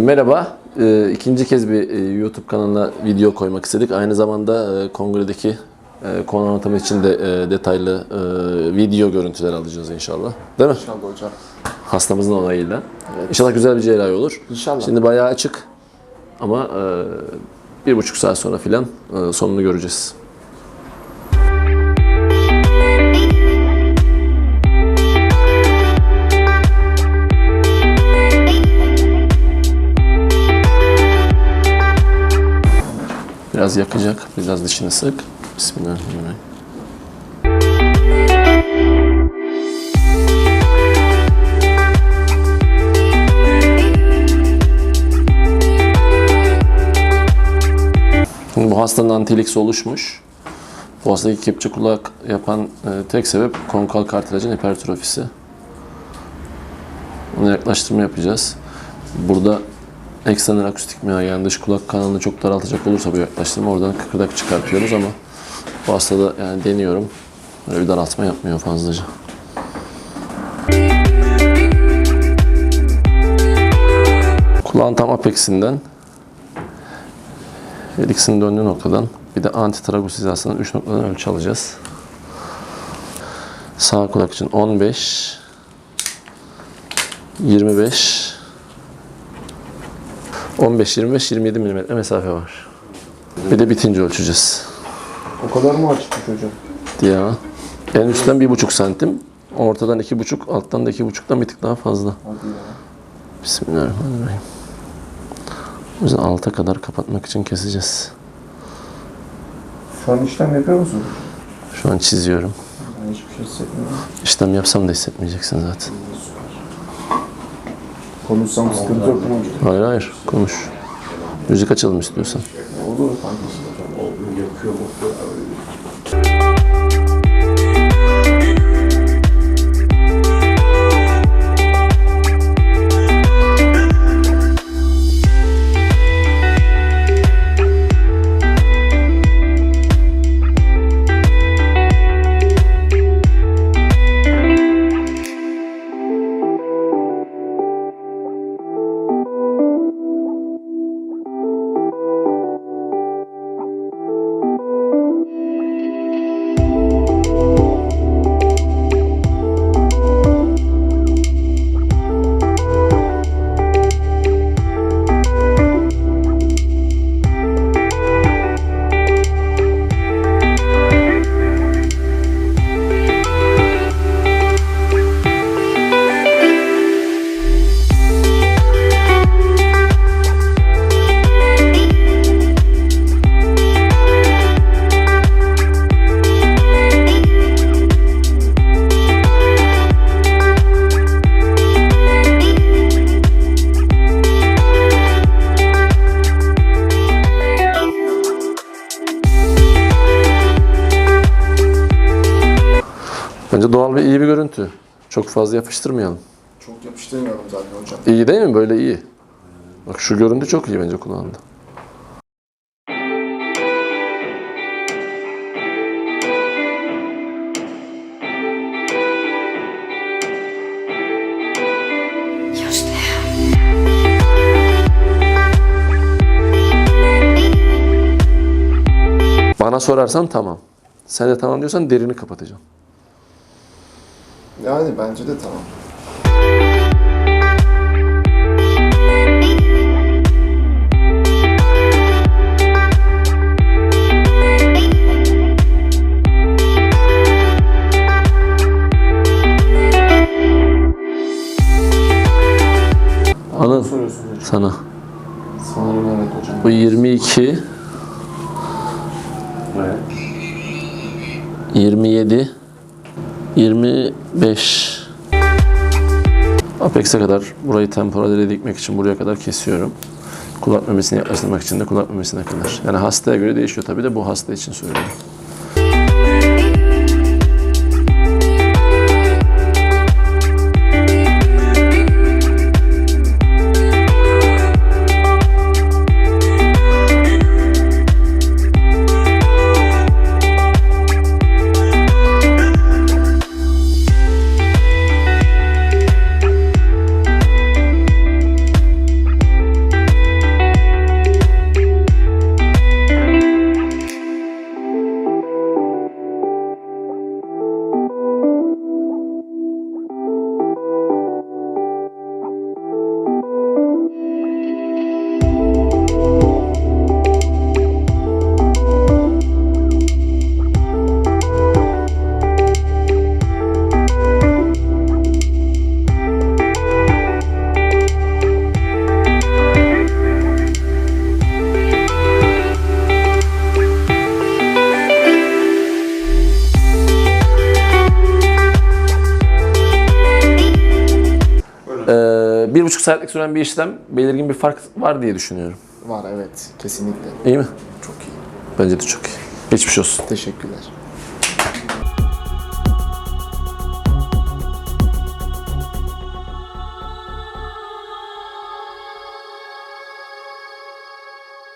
Merhaba. Ee, ikinci kez bir e, YouTube kanalına video koymak istedik. Aynı zamanda e, kongredeki e, konu anlatımı için de e, detaylı e, video görüntüler alacağız inşallah. Değil mi? İnşallah hocam. Hastamızın onayıyla. İnşallah güzel bir cerrahi olur. İnşallah. Şimdi bayağı açık ama e, bir buçuk saat sonra filan e, sonunu göreceğiz. Biraz yakacak, biraz dışını sık. Bismillahirrahmanirrahim. Bu hastanın antiliksi oluşmuş. Bu hastadaki kepçe kulak yapan e, tek sebep konkal kartilajın hipertrofisi. Ona yaklaştırma yapacağız. Burada eksternal akustik miyah yani dış kulak kanalını çok daraltacak olursa bu yaklaştırma oradan kıkırdak çıkartıyoruz ama bu hastada yani deniyorum. Böyle bir daraltma yapmıyor fazlaca. Kulağın tam apeksinden Helix'in döndüğü noktadan bir de antitragus hizasından 3 noktadan ölçü alacağız. Sağ kulak için 15 25 15 25 27 mm mesafe var. Bir de bitince ölçeceğiz. O kadar mı açıkmış hocam? Ya. En üstten 1,5 santim, ortadan 2,5, alttan da 2,5'dan bir tık daha fazla. Hadi ya. Bismillahirrahmanirrahim. O yüzden alta kadar kapatmak için keseceğiz. Şu an işlem yapıyor musun? Şu an çiziyorum. Ben hiçbir şey hissetmiyorum. İşlem yapsam da hissetmeyeceksin zaten. Konuşsam sıkıntı yok mu hocam? Hayır hayır konuş. Müzik açalım istiyorsan. Olur kankası hocam. Çok fazla yapıştırmayalım. Çok yapıştırmıyorum zaten hocam. İyi değil mi? Böyle iyi. Bak şu görüntü çok iyi bence kulağında. Bana sorarsan tamam. Sen de tamam diyorsan derini kapatacağım. Yani bence de tamam. Anıl Soruyorsun hocam. sana. Sanırım evet hocam. Bu 22 Evet. 27 25 Apex'e kadar burayı temporale dikmek için buraya kadar kesiyorum. Kulak memesine yaklaştırmak için de kulak memesine kadar. Yani hastaya göre değişiyor tabii de bu hasta için söylüyorum. Bir buçuk saatlik süren bir işlem belirgin bir fark var diye düşünüyorum. Var evet kesinlikle. İyi mi? Çok iyi. Bence de çok iyi. Geçmiş olsun. Teşekkürler.